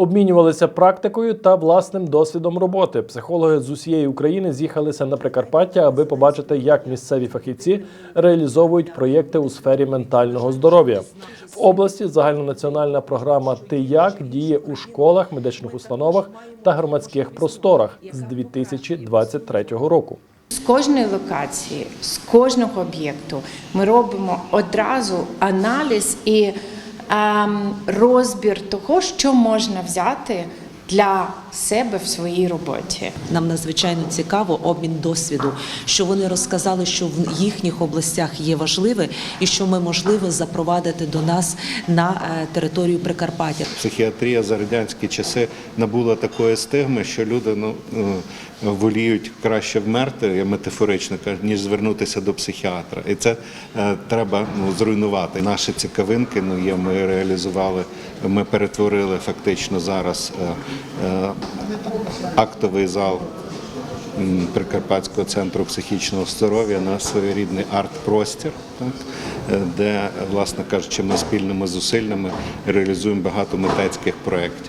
Обмінювалися практикою та власним досвідом роботи. Психологи з усієї України з'їхалися на Прикарпаття, аби побачити, як місцеві фахівці реалізовують проєкти у сфері ментального здоров'я. В області загальнонаціональна програма Ти як діє у школах, медичних установах та громадських просторах з 2023 року. З кожної локації, з кожного об'єкту ми робимо одразу аналіз і розбір того, що можна взяти для себе в своїй роботі. Нам надзвичайно цікаво обмін досвіду, що вони розказали, що в їхніх областях є важливе, і що ми можливо запровадити до нас на е, територію Прикарпаття. Психіатрія за радянські часи набула такої стигми, що люди ну, е, воліють краще вмерти, я метафорично кажу, ніж звернутися до психіатра. І це е, треба ну, зруйнувати. Наші цікавинки ну, є, ми реалізували, ми перетворили фактично зараз е, е, актовий зал Прикарпатського центру психічного здоров'я на своєрідний арт-простір, де, власне кажучи, ми спільними зусиллями реалізуємо багато митецьких проєктів.